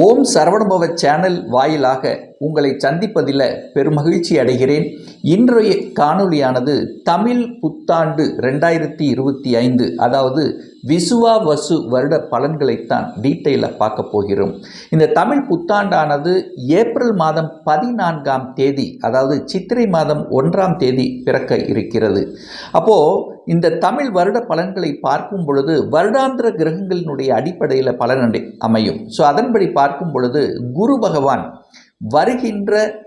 ஓம் சரவணுபவ channel வாயிலாக உங்களை சந்திப்பதில் பெருமகிழ்ச்சி அடைகிறேன். இன்றைய காணொளியானது தமிழ் புத்தாண்டு ரெண்டாயிரத்தி இருபத்தி ஐந்து அதாவது விசுவா வசு வருட பலன்களைத்தான் டீட்டெயிலாக பார்க்க போகிறோம். இந்த தமிழ் புத்தாண்டானது ஏப்ரல் மாதம் பதினான்காம் தேதி அதாவது சித்திரை மாதம் ஒன்றாம் தேதி பிறக்க இருக்கிறது. அப்போது இந்த தமிழ் வருட பலன்களை பார்க்கும் பொழுது வருடாந்திர கிரகங்களினுடைய அடிப்படையில் பலன் அமையும். ஸோ அதன்படி பார்க்கும் பொழுது குரு பகவான் வருகின்ற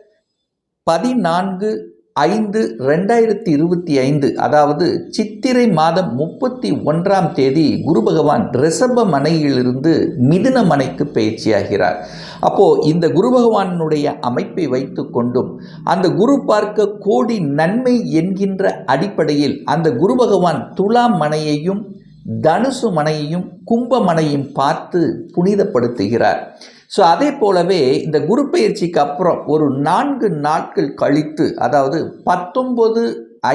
பதினான்கு ஐந்து ரெண்டாயிரத்தி இருபத்தி ஐந்து அதாவது சித்திரை மாதம் முப்பத்தி ஒன்றாம் தேதி குரு பகவான் ரிஷப மனையிலிருந்து மிதுன மனைக்கு பயிற்சியாகிறார். அப்போ இந்த குரு பகவானுடைய அமைப்பை வைத்து கொண்டும் அந்த குரு பார்க்க கோடி நன்மை என்கின்ற அடிப்படையில் அந்த குரு பகவான் துலாம் மனையையும் தனுசு மனையையும் கும்ப மனையும் பார்த்து புனிதப்படுத்துகிறார். ஸோ அதே போலவே இந்த குரு பயிற்சிக்கு அப்புறம் ஒரு நான்கு நாட்கள் கழித்து அதாவது பத்தொம்பது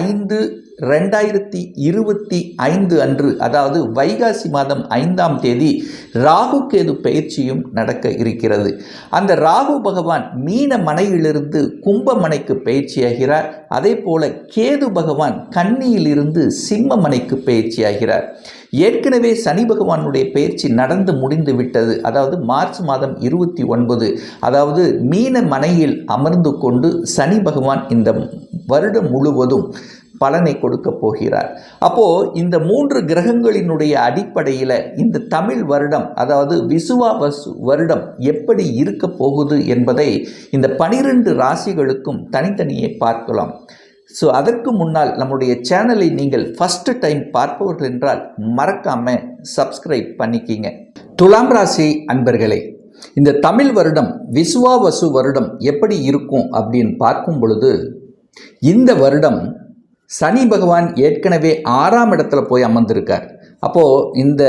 ஐந்து ரெண்டாயிரத்தி இருபத்தி ஐந்து அன்று அதாவது வைகாசி மாதம் ஐந்தாம் தேதி ராகு கேது பயிற்சியும் நடக்க இருக்கிறது. அந்த ராகு பகவான் மீன மனையிலிருந்து கும்பமனைக்கு பயிற்சியாகிறார். அதே போல கேது பகவான் கன்னியிலிருந்து சிம்ம மனைக்கு பயிற்சியாகிறார். ஏற்கனவே சனி பகவானுடைய பயிற்சி நடந்து முடிந்து விட்டது. அதாவது மார்ச் மாதம் இருபத்தி ஒன்பது. அதாவது மீன மனையில் அமர்ந்து கொண்டு சனி பகவான் இந்த வருடம் முழுவதும் பலனை கொடுக்க போகிறார். அப்போ இந்த மூன்று கிரகங்களினுடைய அடிப்படையில் இந்த தமிழ் வருடம் அதாவது விசுவாவசு வருடம் எப்படி இருக்க போகுது என்பதை இந்த பனிரெண்டு ராசிகளுக்கும் தனித்தனியே பார்க்கலாம். ஸோ அதற்கு முன்னால் நம்முடைய சேனலை நீங்கள் ஃபஸ்ட்டு டைம் பார்ப்பவர்கள் என்றால் மறக்காமல் சப்ஸ்கிரைப் பண்ணிக்கிங்க. துலாம் ராசி அன்பர்களே இந்த தமிழ் வருடம் விசுவாவசு வருடம் எப்படி இருக்கும் அப்படின்னு பார்க்கும் பொழுது இந்த வருடம் சனி பகவான் ஏற்கனவே ஆறாம் இடத்துல போய் அமர்ந்திருக்கார். அப்போது இந்த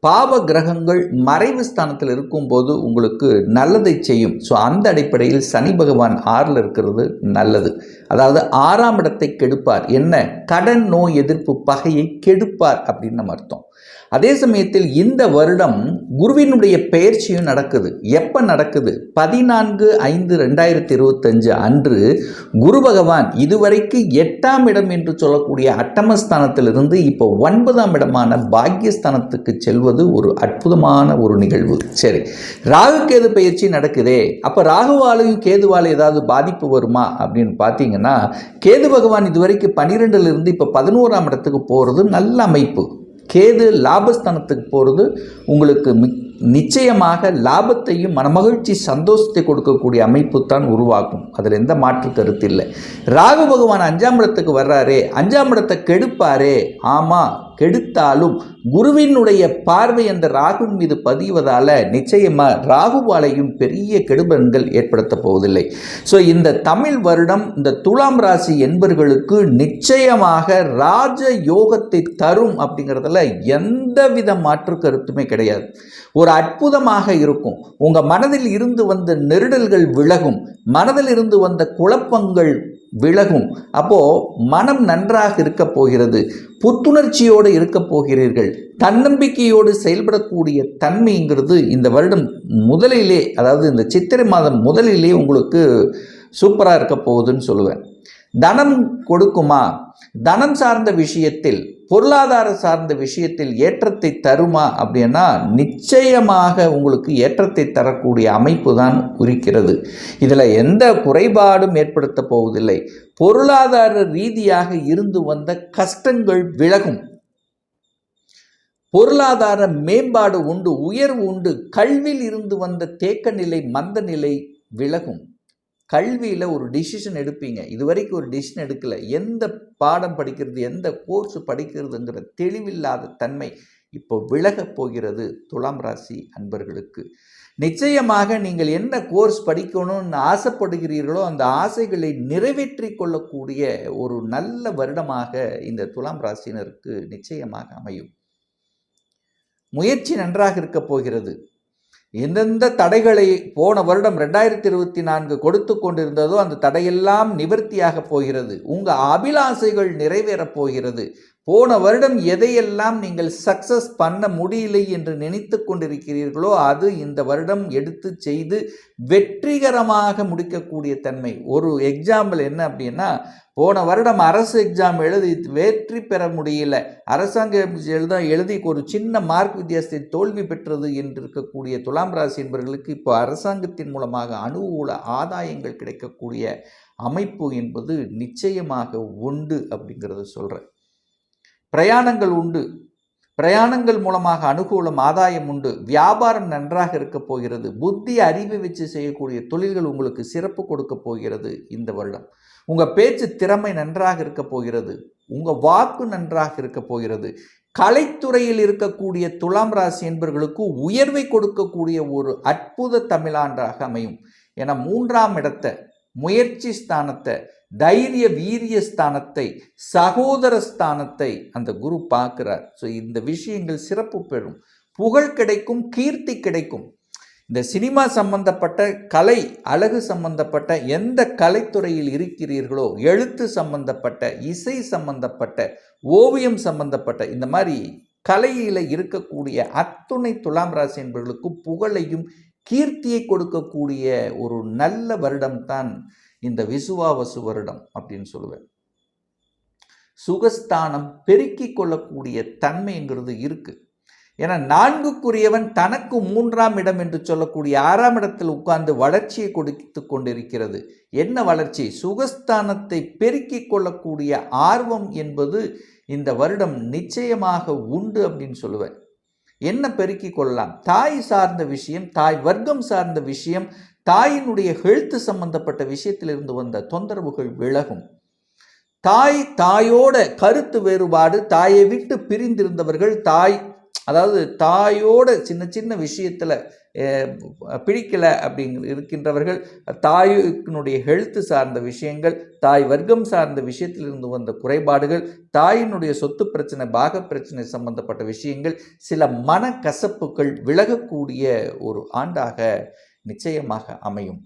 பாவ கிரகங்கள் மறைவு ஸ்தானத்தில் இருக்கும்போது உங்களுக்கு நல்லதை செய்யும். ஸோ அந்த அடிப்படையில் சனி பகவான் ஆறில் இருக்கிறது நல்லது. அதாவது ஆறாம் இடத்தை கெடுப்பார். என்ன? கடன் நோய் எதிர்ப்பு பகையை கெடுப்பார் அப்படின்னு நம்ம அர்த்தம். அதே சமயத்தில் இந்த வருடம் குருவினுடைய பயிற்சியும் நடக்குது. எப்போ நடக்குது? பதினான்கு ஐந்து ரெண்டாயிரத்தி இருபத்தஞ்சு அன்று குரு பகவான் இதுவரைக்கு எட்டாம் இடம் என்று சொல்லக்கூடிய அட்டமஸ்தானத்திலிருந்து இப்போ ஒன்பதாம் இடமான பாக்கியஸ்தானத்துக்கு செல்வது ஒரு அற்புதமான ஒரு நிகழ்வு. சரி ராகு கேது பயிற்சி நடக்குதே. அப்போ ராகுவாலையும் கேதுவால ஏதாவது பாதிப்பு வருமா அப்படின்னு பார்த்தீங்கன்னா கேது பகவான் இதுவரைக்கும் பன்னிரெண்டுலேருந்து இப்போ பதினோராம் இடத்துக்கு போகிறது நல்ல அமைப்பு. கேது லாபஸ்தானத்துக்கு போகிறது உங்களுக்கு நிச்சயமாக லாபத்தையும் மனமகிழ்ச்சி சந்தோஷத்தை கொடுக்கக்கூடிய அமைப்பு தான் உருவாக்கும். அதில் எந்த மாற்று கருத்து இல்லை. ராகு பகவான் அஞ்சாம் இடத்துக்கு வர்றாரே அஞ்சாம் இடத்தை கெடுப்பாரே. ஆமாம் கெடுத்தாலும் குருவினுடைய பார்வை அந்த ராகுவின் மீது பதிவதால் நிச்சயமாக ராகுவாலையும் பெரிய கெடுபன்கள் ஏற்படுத்த போவதில்லை. ஸோ இந்த தமிழ் வருடம் இந்த துலாம் ராசி என்பர்களுக்கு நிச்சயமாக ராஜ யோகத்தை தரும் அப்படிங்கிறதுல எந்த வித மாற்று கருத்துமே கிடையாது. ஒரு அற்புதமாக இருக்கும். உங்கள் மனதில் இருந்து வந்த நெருடல்கள் விலகும். மனதில் இருந்து வந்த குழப்பங்கள் விலகும். அப்போ மனம் நன்றாக இருக்க போகிறது. புத்துணர்ச்சியோடு இருக்க போகிறீர்கள். தன்னம்பிக்கையோடு செயல்படக்கூடிய தன்மைங்கிறது இந்த வருடம் முதலிலே அதாவது இந்த சித்திரை மாதம் முதலிலே உங்களுக்கு சூப்பராக இருக்க போகுதுன்னு சொல்லுவேன். தனம் கொடுக்குமா? தனம் சார்ந்த விஷயத்தில் பொருளாதார சார்ந்த விஷயத்தில் ஏற்றத்தை தருமா அப்படின்னா நிச்சயமாக உங்களுக்கு ஏற்றத்தை தரக்கூடிய அமைப்பு தான் குறிக்கிறது. இதில் எந்த குறைபாடும் ஏற்படுத்த போவதில்லை. பொருளாதார ரீதியாக இருந்து வந்த கஷ்டங்கள் விலகும். பொருளாதார மேம்பாடு உண்டு உயர்வு உண்டு கல்வியில் இருந்து வந்த தேக்க நிலை மந்த நிலை விலகும். கல்வியில் ஒரு டிசிஷன் எடுப்பீங்க. இதுவரைக்கும் ஒரு டிசிஷன் எடுக்கலை. எந்த பாடம் படிக்கிறது எந்த கோர்ஸ் படிக்கிறதுங்கிற தெளிவில்லாத தன்மை இப்போ விலகப் போகிறது துலாம் ராசி அன்பர்களுக்கு. நிச்சயமாக நீங்கள் என்ன கோர்ஸ் படிக்கணும்னு ஆசைப்படுகிறீர்களோ அந்த ஆசைகளை நிறைவேற்றி கொள்ளக்கூடிய ஒரு நல்ல வருடமாக இந்த துலாம் ராசினருக்கு நிச்சயமாக அமையும். முயற்சி நன்றாக இருக்கப் போகிறது. எந்தெந்த தடைகளை போன வருடம் ரெண்டாயிரத்தி இருபத்தி நான்கு கொடுத்து கொண்டிருந்ததோ அந்த தடையெல்லாம் நிவர்த்தியாக போகிறது. உங்கள் அபிலாசைகள் நிறைவேறப் போகிறது. போன வருடம் எதையெல்லாம் நீங்கள் சக்சஸ் பண்ண முடியலை என்று நினைத்து கொண்டிருக்கிறீர்களோ அது இந்த வருடம் எடுத்து செய்து வெற்றிகரமாக முடிக்கக்கூடிய தன்மை. ஒரு எக்ஸாம்பிள் என்ன அப்படின்னா போன வருடம் அரசு எக்ஸாம் எழுதி வெற்றி பெற முடியல. அரசாங்க எழுத எழுதி ஒரு சின்ன மார்க் வித்தியாசத்தை தோல்வி பெற்றது என்று இருக்கக்கூடிய துலாம் ராசி என்பவர்களுக்கு இப்போ அரசாங்கத்தின் மூலமாக அனுகூல ஆதாயங்கள் கிடைக்கக்கூடிய அமைப்பு என்பது நிச்சயமாக உண்டு அப்படிங்கிறத சொல்கிறேன் பிரயாணங்கள் உண்டு. பிரயாணங்கள் மூலமாக அனுகூலம் ஆதாயம் உண்டு. வியாபாரம் நன்றாக இருக்க போகிறது. புத்தி அறிவை வச்சு செய்யக்கூடிய தொழில்கள் உங்களுக்கு சிறப்பு கொடுக்க போகிறது இந்த வருடம். உங்கள் பேச்சு திறமை நன்றாக இருக்க போகிறது. உங்கள் வாக்கு நன்றாக இருக்க போகிறது. கலைத்துறையில் இருக்கக்கூடிய துலாம் ராசி என்பவர்களுக்கு உயர்வை கொடுக்கக்கூடிய ஒரு அற்புத தமிழாண்டாக அமையும். என மூன்றாம் இடத்தை முயற்சி ஸ்தானத்தை தைரிய வீரிய ஸ்தானத்தை சகோதர ஸ்தானத்தை அந்த குரு பார்க்கிறார். ஸோ இந்த விஷயங்கள் சிறப்பு பெறும். புகழ் கிடைக்கும் கீர்த்தி கிடைக்கும். இந்த சினிமா சம்பந்தப்பட்ட கலை அழகு சம்பந்தப்பட்ட எந்த கலைத்துறையில் இருக்கிறீர்களோ எழுத்து சம்பந்தப்பட்ட இசை சம்பந்தப்பட்ட ஓவியம் சம்பந்தப்பட்ட இந்த மாதிரி கலையில் இருக்கக்கூடிய அத்துணை துலாம் ராசி என்பவர்களுக்கு புகழையும் கீர்த்தியை கொடுக்கக்கூடிய ஒரு நல்ல வருடம்தான் இந்த விசுவாவசு வருடம் அப்படின்னு சொல்லுவேன். சுகஸ்தானம் பெருக்கிக் கொள்ளக்கூடிய தன்மைங்கிறது இருக்கு. ஏன்னா நான்குக்குரியவன் தனக்கு மூன்றாம் இடம் என்று சொல்லக்கூடிய ஆறாம் இடத்தில் உட்கார்ந்து வளர்ச்சியை கொடுத்து கொண்டிருக்கிறது. என்ன வளர்ச்சி? சுகஸ்தானத்தை பெருக்கிக் கொள்ளக்கூடிய ஆர்வம் என்பது இந்த வருடம் நிச்சயமாக உண்டு அப்படின்னு சொல்லுவேன். என்ன பெருக்கிக் கொள்ளலாம்? தாய் சார்ந்த விஷயம் தாய் வர்க்கம் சார்ந்த விஷயம் தாயினுடைய ஹெல்த் சம்பந்தப்பட்ட விஷயத்திலிருந்து வந்த தொந்தரவுகள் விலகும். தாய் தாயோட கருத்து வேறுபாடு தாயை விட்டு பிரிந்திருந்தவர்கள் தாய் அதாவது தாயோட சின்ன சின்ன விஷயத்தில் பிடிக்கலை அப்படிங்க இருக்கின்றவர்கள் தாயினுடைய ஹெல்த்து சார்ந்த விஷயங்கள் தாய் வர்க்கம் சார்ந்த விஷயத்திலிருந்து வந்த குறைபாடுகள் தாயினுடைய சொத்து பிரச்சனை பாக பிரச்சனை சம்பந்தப்பட்ட விஷயங்கள் சில மன கசப்புகள் விலகக்கூடிய ஒரு ஆண்டாக நிச்சயமாக அமையும்.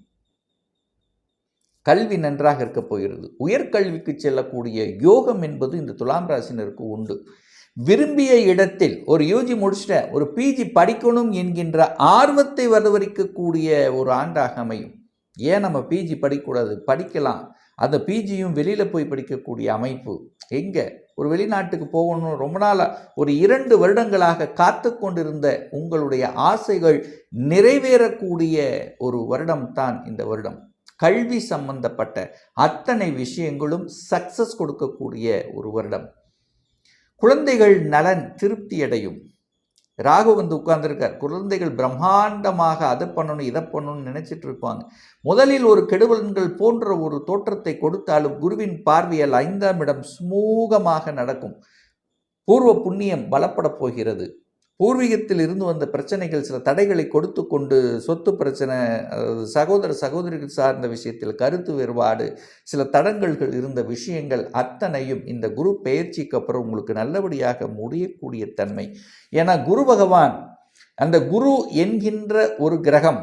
கல்வி நன்றாக இருக்க போகிறது. உயர்கல்விக்கு செல்லக்கூடிய யோகம் என்பது இந்த துலாம் ராசினருக்கு உண்டு. விரும்பிய இடத்தில் ஒரு யூஜி முடிச்சுட்ட ஒரு பிஜி படிக்கணும் என்கின்ற ஆர்வத்தை வரவரிக்கக்கூடிய ஒரு ஆண்டாக அமையும். ஏன் நம்ம பிஜி படிக்கக்கூடாது? படிக்கலாம். அந்த பிஜியும் வெளியில் போய் படிக்கக்கூடிய அமைப்பு எங்கே? ஒரு வெளிநாட்டுக்கு போகணும் ரொம்ப நாளாக ஒரு இரண்டு வருடங்களாக காத்து கொண்டிருந்த உங்களுடைய ஆசைகள் நிறைவேறக்கூடிய ஒரு வருடம் தான் இந்த வருடம். கல்வி சம்பந்தப்பட்ட அத்தனை விஷயங்களும் சக்சஸ் கொடுக்கக்கூடிய ஒரு வருடம். குழந்தைகள் நலன் திருப்தி அடையும். ராகு வந்து உட்கார்ந்துருக்கார். குழந்தைகள் பிரம்மாண்டமாக அதை பண்ணணும் இதை பண்ணணும்னு நினைச்சிட்டு இருப்பாங்க. முதலில் ஒரு கெடுவலன்கள் போன்ற ஒரு தோற்றத்தை கொடுத்தாலும் குருவின் பார்வையால் ஐந்தாம் இடம் சுமூகமாக நடக்கும். பூர்வ புண்ணியம் பலப்பட போகிறது. பூர்வீகத்தில் இருந்து வந்த பிரச்சனைகள் சில தடைகளை கொடுத்து கொண்டு சொத்து பிரச்சனை சகோதர சகோதரிகள் சார்ந்த விஷயத்தில் கருத்து வேறுபாடு சில தடங்கல்கள் இருந்த விஷயங்கள் அத்தனையும் இந்த குரு பெயர்ச்சிக்கு அப்புறம் உங்களுக்கு நல்லபடியாக முடியக்கூடிய தன்மை. ஏன்னா குரு பகவான் அந்த குரு என்கின்ற ஒரு கிரகம்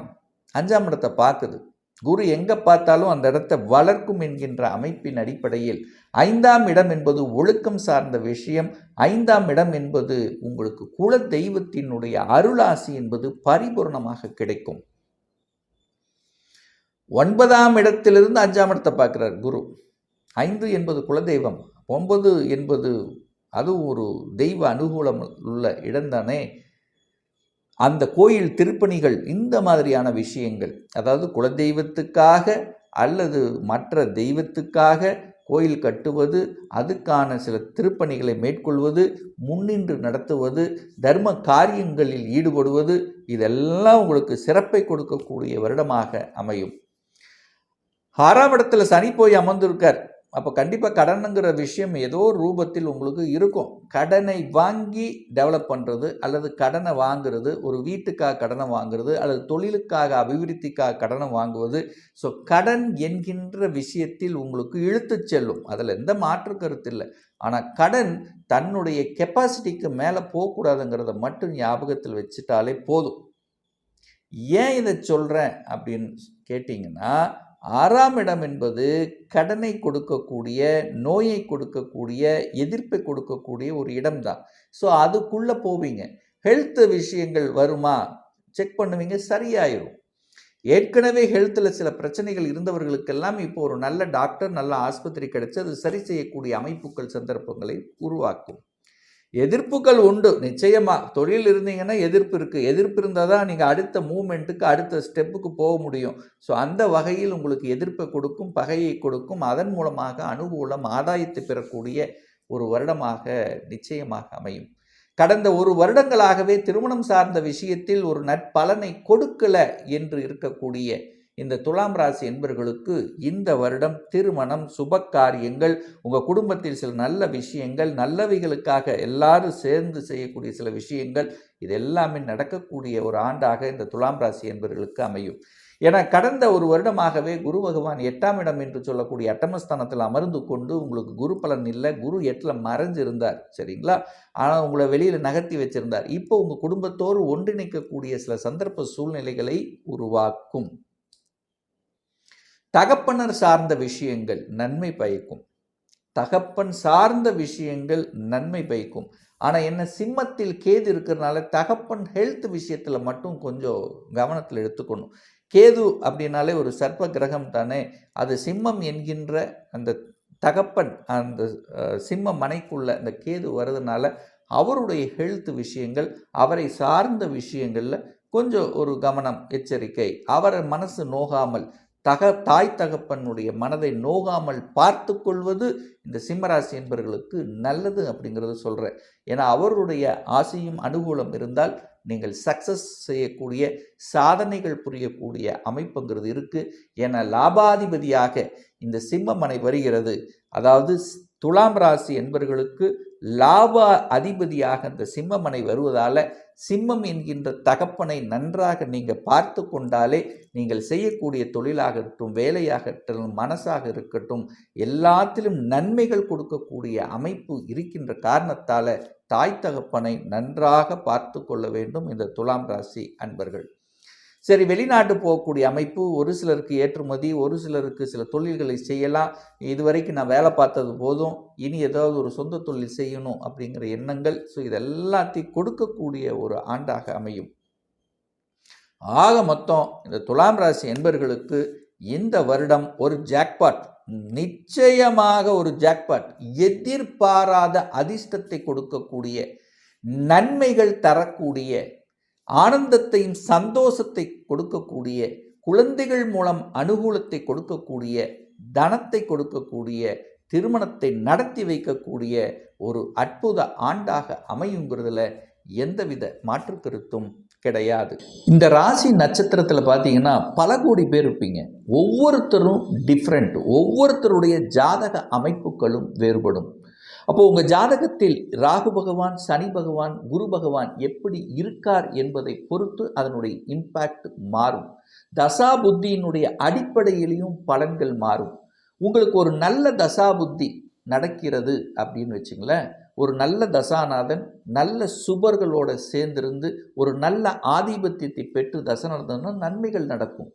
அஞ்சாம் இடத்தை பார்க்குது. குரு எங்கே பார்த்தாலும் அந்த இடத்தை வளர்க்கும் என்கின்ற அமைப்பின் அடிப்படையில் ஐந்தாம் இடம் என்பது ஒழுக்கம் சார்ந்த விஷயம். ஐந்தாம் இடம் என்பது உங்களுக்கு குல தெய்வத்தினுடைய அருளாசி என்பது பரிபூர்ணமாக கிடைக்கும். ஒன்பதாம் இடத்திலிருந்து அஞ்சாம் இடத்தை பார்க்குறார் குரு. ஐந்து என்பது குலதெய்வம் ஒன்பது என்பது அது ஒரு தெய்வ அனுகூலம் உள்ள இடம்தானே அந்த கோயில் திருப்பணிகள் இந்த மாதிரியான விஷயங்கள். அதாவது குலதெய்வத்துக்காக அல்லது மற்ற தெய்வத்துக்காக கோயில் கட்டுவது அதுக்கான சில திருப்பணிகளை மேற்கொள்வது முன்னின்று நடத்துவது தர்ம காரியங்களில் ஈடுபடுவது இதெல்லாம் உங்களுக்கு சிறப்பை கொடுக்கக்கூடிய வருடமாக அமையும். ஆறாம் இடத்துல சனி போய் அமர்ந்திருக்கார். அப்போ கண்டிப்பாக கடனுங்கிற விஷயம் ஏதோ ஒரு ரூபத்தில் உங்களுக்கு இருக்கும். கடனை வாங்கி டெவலப் பண்ணுறது அல்லது கடனை வாங்குறது ஒரு வீட்டுக்காக கடனை வாங்குறது அல்லது தொழிலுக்காக அபிவிருத்திக்காக கடனை வாங்குவது. ஸோ கடன் என்கின்ற விஷயத்தில் உங்களுக்கு இழுத்து செல்லும். அதில் எந்த மாற்று கருத்து இல்லை. ஆனால் கடன் தன்னுடைய கெப்பாசிட்டிக்கு மேலே போகக்கூடாதுங்கிறத மட்டும் ஞாபகத்தில் வச்சுட்டாலே போதும். ஏன் இதை சொல்கிறேன் அப்படின்னு கேட்டிங்கன்னா ஆறாம் இடம் என்பது கடனை கொடுக்கக்கூடிய நோயை கொடுக்கக்கூடிய எதிர்ப்பை கொடுக்கக்கூடிய ஒரு இடம்தான். ஸோ அதுக்குள்ளே போவீங்க. ஹெல்த் விஷயங்கள் வருமா? செக் பண்ணுவீங்க சரியாயிரும். ஏற்கனவே ஹெல்த்தில் சில பிரச்சனைகள் இருந்தவர்களுக்கெல்லாம் இப்போ ஒரு நல்ல டாக்டர் நல்ல ஆஸ்பத்திரி கிடைச்சி அது சரி செய்யக்கூடிய அமைப்புகள் சந்தர்ப்பங்களை உருவாக்கும். எதிர்ப்புகள் உண்டு. நிச்சயமாக தொழில் இருந்தீங்கன்னா எதிர்ப்பு இருக்குது எதிர்ப்பு இருந்தால் தான் நீங்கள் அடுத்த மூமெண்ட்டுக்கு அடுத்த ஸ்டெப்புக்கு போக முடியும். ஸோ அந்த வகையில் உங்களுக்கு எதிர்ப்பை கொடுக்கும் பகையை கொடுக்கும். அதன் மூலமாக அனுகூலம் ஆதாயத்தை பெறக்கூடிய ஒரு வருடமாக நிச்சயமாக அமையும். கடந்த ஒரு வருடங்களாகவே திருமணம் சார்ந்த விஷயத்தில் ஒரு நற்பலனை கொடுக்கல என்று இருக்கக்கூடிய இந்த துலாம் ராசி என்பர்களுக்கு இந்த வருடம் திருமணம் சுப காரியங்கள் உங்கள் குடும்பத்தில் சில நல்ல விஷயங்கள் நல்லவைகளுக்காக எல்லாரும் சேர்ந்து செய்யக்கூடிய சில விஷயங்கள் இது எல்லாமே நடக்கக்கூடிய ஒரு ஆண்டாக இந்த துலாம் ராசி என்பவர்களுக்கு அமையும். ஏன்னா கடந்த ஒரு வருடமாகவே குரு பகவான் எட்டாம் இடம் என்று சொல்லக்கூடிய அட்டமஸ்தானத்தில் அமர்ந்து கொண்டு உங்களுக்கு குரு பலன் இல்லை குரு எட்டில் மறைஞ்சு இருந்தார் சரிங்களா? ஆனால் உங்களை வெளியில் நகர்த்தி வச்சிருந்தார். இப்போ உங்கள் குடும்பத்தோடு ஒன்றிணைக்கக்கூடிய சில சந்தர்ப்ப சூழ்நிலைகளை உருவாக்கும். தகப்பனர் சார்ந்த விஷயங்கள் நன்மை பயக்கும். தகப்பன் சார்ந்த விஷயங்கள் நன்மை பயக்கும். ஆனால் என்ன சிம்மத்தில் கேது இருக்கிறதுனால தகப்பன் ஹெல்த் விஷயத்தில் மட்டும் கொஞ்சம் கவனத்தில் எடுத்துக்கணும். கேது அப்படின்னாலே ஒரு சர்ப்ப கிரகம் தானே. அது சிம்மம் என்கின்ற அந்த தகப்பன் அந்த சிம்ம மனைக்குள்ள அந்த கேது வர்றதுனால அவருடைய ஹெல்த் விஷயங்கள் அவரை சார்ந்த விஷயங்களில் கொஞ்சம் ஒரு கவனம் எச்சரிக்கை. அவர் மனசு நோகாமல் தக தாய் தகப்பனுடைய மனதை நோகாமல் பார்த்து கொள்வது இந்த சிம்மராசி என்பவர்களுக்கு நல்லது அப்படிங்கிறத சொல்கிறேன் ஏன்னா அவருடைய ஆசையும் அனுகூலம் இருந்தால் நீங்கள் சக்ஸஸ் செய்யக்கூடிய சாதனைகள் புரியக்கூடிய அமைப்புங்கிறது இருக்குது ஏன்னா லாபாதிபதியாக இந்த சிம்மமனை வருகிறது. அதாவது ஸ்- துலாம் ராசி என்பவர்களுக்கு லாப அதிபதியாக அந்த சிம்மமனை வருவதால் சிம்மம் என்கின்ற தகப்பனை நன்றாக நீங்கள் பார்த்து கொண்டாலே நீங்கள் செய்யக்கூடிய தொழிலாக இருக்கட்டும் வேலையாக இருக்கட்டும் மனசாக இருக்கட்டும் எல்லாத்திலும் நன்மைகள் கொடுக்கக்கூடிய அமைப்பு இருக்கின்ற காரணத்தால் தாய் தகப்பனை நன்றாக பார்த்து கொள்ள வேண்டும் இந்த துலாம் ராசி அன்பர்கள். சரி வெளிநாட்டு போகக்கூடிய அமைப்பு ஒரு சிலருக்கு ஏற்றுமதி ஒரு சிலருக்கு சில தொழில்களை செய்யலாம். இதுவரைக்கும் நான் வேலை பார்த்தது போதும். இனி ஏதாவது ஒரு சொந்த தொழில் செய்யணும் அப்படிங்கிற எண்ணங்கள். ஸோ இதெல்லாத்தையும் கொடுக்கக்கூடிய ஒரு ஆண்டாக அமையும். ஆக மொத்தம் இந்த துலாம் ராசி என்பர்களுக்கு இந்த வருடம் ஒரு ஜாக்பாட் நிச்சயமாக ஒரு ஜாக்பாட் எதிர்பாராத அதிர்ஷ்டத்தை கொடுக்கக்கூடிய நன்மைகள் தரக்கூடிய ஆனந்தத்தையும் சந்தோஷத்தை கொடுக்கக்கூடிய குழந்தைகள் மூலம் அனுகூலத்தை கொடுக்கக்கூடிய தனத்தை கொடுக்கக்கூடிய திருமணத்தை நடத்தி வைக்கக்கூடிய ஒரு அற்புத ஆண்டாக அமையுங்கிறதுல எந்தவித மாற்று கருத்தும் கிடையாது. இந்த ராசி நட்சத்திரத்தில் பார்த்தீங்கன்னா பல கோடி பேர் இருப்பீங்க. ஒவ்வொருத்தரும் டிஃப்ரெண்ட் ஒவ்வொருத்தருடைய ஜாதக அமைப்புகளும் வேறுபடும். அப்போ உங்கள் ஜாதகத்தில் ராகு பகவான் சனி பகவான் குரு பகவான் எப்படி இருக்கார் என்பதை பொறுத்து அதனுடைய இம்பேக்ட் மாறும். தசா புத்தியினுடைய அடிப்படையிலையும் பலன்கள் மாறும். உங்களுக்கு ஒரு நல்ல தசா புத்தி நடக்கிறது அப்படின்னு வச்சுங்களேன் ஒரு நல்ல தசாநாதன் நல்ல சுபர்களோட சேர்ந்திருந்து ஒரு நல்ல ஆதிபத்தியத்தை பெற்று தசநாதன்னா நன்மைகள் நடக்கும்.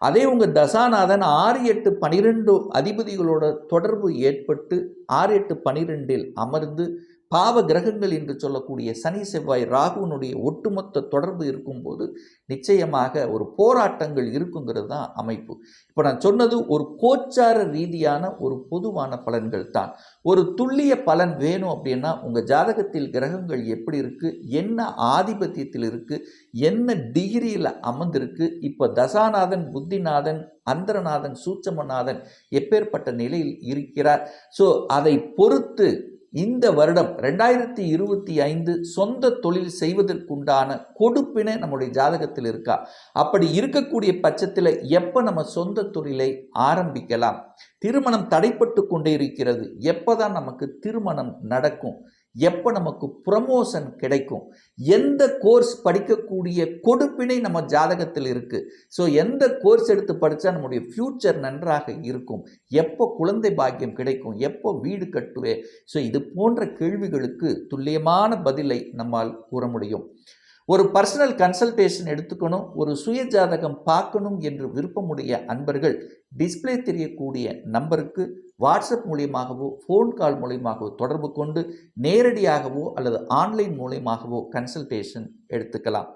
அதே உங்கள் தசாநாதன் ஆறு எட்டு பனிரெண்டு அதிபதிகளோட தொடர்பு ஏற்பட்டு ஆறு எட்டு பனிரெண்டில் அமர்ந்து பாவ கிரகங்கள் என்று சொல்லக்கூடிய சனி செவ்வாய் ராகுனுடைய ஒட்டுமொத்த தொடர்பு இருக்கும்போது நிச்சயமாக ஒரு போராட்டங்கள் இருக்குங்கிறது தான் அமைப்பு. இப்போ நான் சொன்னது ஒரு கோச்சார ரீதியான ஒரு பொதுவான பலன்கள் தான். ஒரு துல்லிய பலன் வேணும் அப்படின்னா உங்கள் ஜாதகத்தில் கிரகங்கள் எப்படி இருக்குது என்ன ஆதிபத்தியத்தில் இருக்குது என்ன டிகிரியில் அமர்ந்திருக்கு இப்போ தசாநாதன் புத்திநாதன் அந்தரநாதன் சூட்சமநாதன் எப்பேற்பட்ட நிலையில் இருக்கிறார். ஸோ அதை பொறுத்து இந்த வருடம் ரெண்டாயிரத்தி இருபத்தி ஐந்து சொந்த தொழில் செய்வதற்குண்டான கொடுப்பினை நம்முடைய ஜாதகத்தில் இருக்கா? அப்படி இருக்கக்கூடிய பட்சத்தில் எப்போ நம்ம சொந்த தொழிலை ஆரம்பிக்கலாம்? திருமணம் தடைப்பட்டு கொண்டே இருக்கிறது. எப்போ தான் நமக்கு திருமணம் நடக்கும்? எப்போ நமக்கு ப்ரமோஷன் கிடைக்கும்? எந்த கோர்ஸ் படிக்கக்கூடிய கொடுப்பினை நம்ம ஜாதகத்தில் இருக்குது ஸோ எந்த கோர்ஸ் எடுத்து படித்தா நம்முடைய ஃப்யூச்சர் நன்றாக இருக்கும்? எப்போ குழந்தை பாக்கியம் கிடைக்கும்? எப்போ வீடு கட்டுவே? ஸோ இது போன்ற கேள்விகளுக்கு துல்லியமான பதிலை நம்மால் கூற முடியும். ஒரு பர்சனல் கன்சல்டேஷன் எடுத்துக்கணும். ஒரு சுய ஜாதகம் பார்க்கணும் என்று விருப்பமுடைய அன்பர்கள் டிஸ்ப்ளே தெரியக்கூடிய நம்பருக்கு வாட்ஸ்அப் மூலியமாகவோ ஃபோன் கால் மூலியமாகவோ தொடர்பு கொண்டு நேரடியாகவோ அல்லது ஆன்லைன் மூலியமாகவோ கன்சல்டேஷன் எடுத்துக்கலாம்.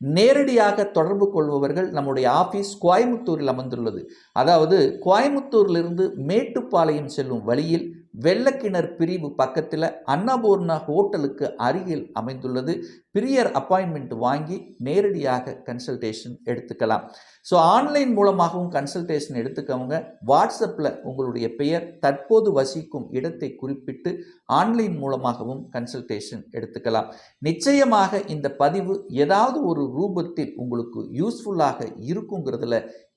நேரடியாக தொடர்பு கொள்பவர்கள் நம்முடைய ஆஃபீஸ் கோயமுத்தூரில் அமர்ந்துள்ளது அதாவது கோயமுத்தூரிலிருந்து மேட்டுப்பாளையம் செல்லும் வழியில் வெள்ளக்கிணர் பிரிவு பக்கத்தில் அன்னபூர்ணா ஹோட்டலுக்கு அருகில் அமைந்துள்ளது. பிரியர் அப்பாயின்மெண்ட் வாங்கி நேரடியாக கன்சல்டேஷன் எடுத்துக்கலாம். ஸோ ஆன்லைன் மூலமாகவும் கன்சல்டேஷன் எடுத்துக்கவங்க வாட்ஸ்அப்பில் உங்களுடைய பெயர் தற்போது வசிக்கும் இடத்தை குறிப்பிட்டு ஆன்லைன் மூலமாகவும் கன்சல்டேஷன் எடுத்துக்கலாம். நிச்சயமாக இந்த பதிவு ஏதாவது ஒரு ரூபத்தில் உங்களுக்கு யூஸ்ஃபுல்லாக இருக்குங்கிறதுல